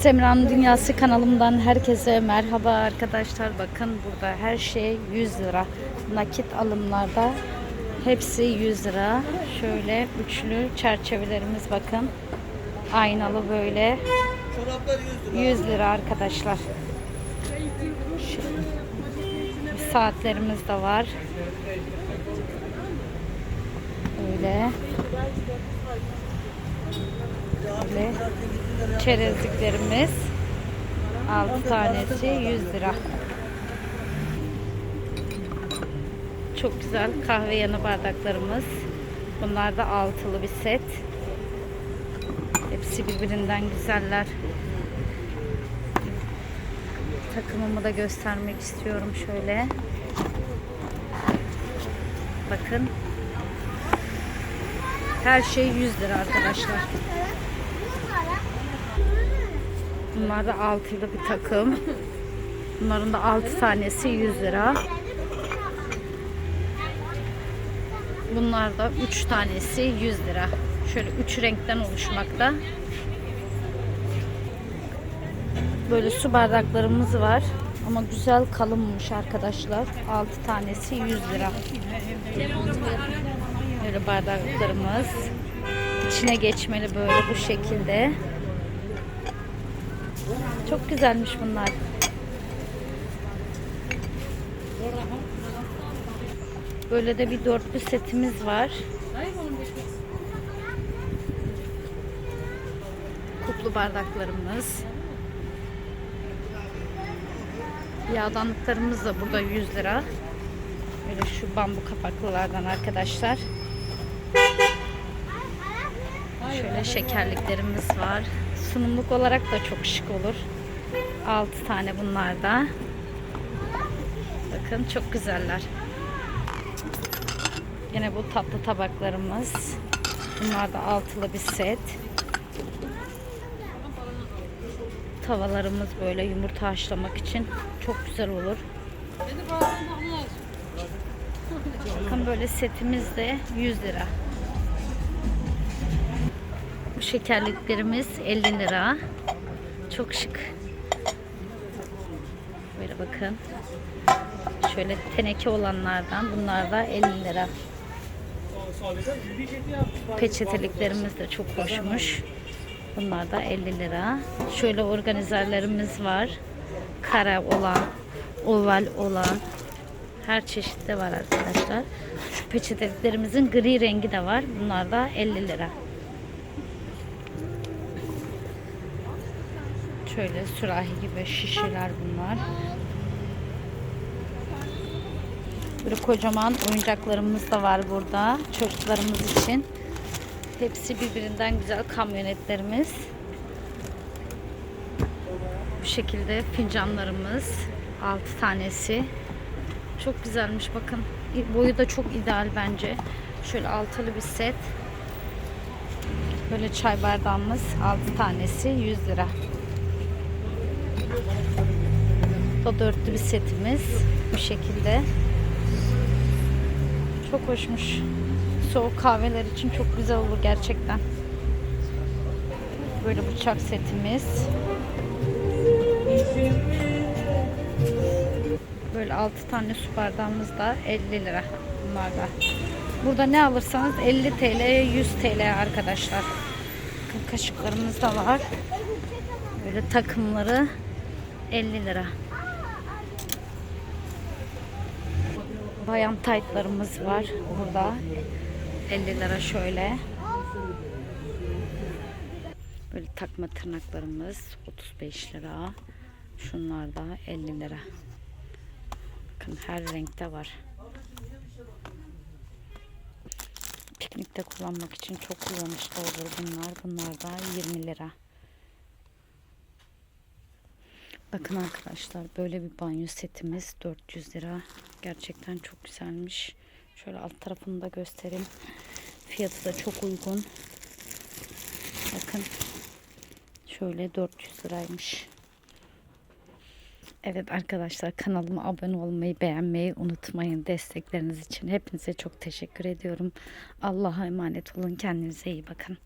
Semra'nın Dünyası kanalımdan herkese merhaba arkadaşlar. Bakın burada her şey 100 lira. Nakit alımlarda hepsi 100 lira. Şöyle üçlü çerçevelerimiz bakın. Aynalı böyle 100 lira arkadaşlar. Şu- Saatlerimiz de var. Böyle. Böyle çerezliklerimiz 6 tanesi 100 lira. Çok güzel kahve yanı bardaklarımız. Bunlar da altılı bir set. Hepsi birbirinden güzeller. Takımımı da göstermek istiyorum şöyle. Bakın. Her şey 100 lira arkadaşlar. Bunlar da altılı bir takım. Bunların da 6 tanesi 100 lira. Bunlar da 3 tanesi 100 lira. Şöyle 3 renkten oluşmakta. Böyle su bardaklarımız var. Ama güzel kalınmış arkadaşlar. 6 tanesi 100 lira. Böyle bardaklarımız. İçine geçmeli böyle bu şekilde. Çok güzelmiş bunlar. Böyle de bir dörtlü setimiz var. Kuplu bardaklarımız. Yağdanlıklarımız da burada 100 lira. Böyle şu bambu kapaklılardan arkadaşlar. Şöyle şekerliklerimiz var. Sunumluk olarak da çok şık olur. 6 tane bunlar da. Bakın çok güzeller. Yine bu tatlı tabaklarımız. Bunlar da altılı bir set. Tavalarımız böyle yumurta haşlamak için çok güzel olur. Bakın böyle setimiz de 100 lira. Şekerliklerimiz 50 lira. Çok şık. Böyle bakın. Şöyle teneke olanlardan bunlar da 50 lira. Peçeteliklerimiz de çok hoşmuş. Bunlar da 50 lira. Şöyle organizerlerimiz var. Kare olan, oval olan her çeşitte var arkadaşlar. Şu peçeteliklerimizin gri rengi de var. Bunlar da 50 lira. Şöyle sürahi gibi şişeler bunlar. Böyle kocaman oyuncaklarımız da var burada. Çocuklarımız için. Hepsi birbirinden güzel kamyonetlerimiz. Bu şekilde fincanlarımız. 6 tanesi. Çok güzelmiş bakın. Boyu da çok ideal bence. Şöyle altılı bir set. Böyle çay bardağımız 6 tanesi 100 lira. Bu da dörtlü bir setimiz. Bu şekilde. Çok hoşmuş. Soğuk kahveler için çok güzel olur gerçekten. Böyle bıçak setimiz. Böyle 6 tane su bardağımız da 50 lira bunlarda. Burada ne alırsanız 50 TL 100 TL arkadaşlar. Kaşıklarımız da var. Böyle takımları 50 lira. Bayan taytlarımız var burada. 50 lira şöyle. Böyle takma tırnaklarımız 35 lira. Şunlar da 50 lira. Bakın her renkte var. Piknikte kullanmak için çok kullanışlı olur bunlar. Bunlar da 20 lira. Bakın arkadaşlar böyle bir banyo setimiz 400 lira. Gerçekten çok güzelmiş. Şöyle alt tarafını da göstereyim. Fiyatı da çok uygun. Bakın. Şöyle 400 liraymış. Evet arkadaşlar kanalıma abone olmayı, beğenmeyi unutmayın. Destekleriniz için hepinize çok teşekkür ediyorum. Allah'a emanet olun. Kendinize iyi bakın.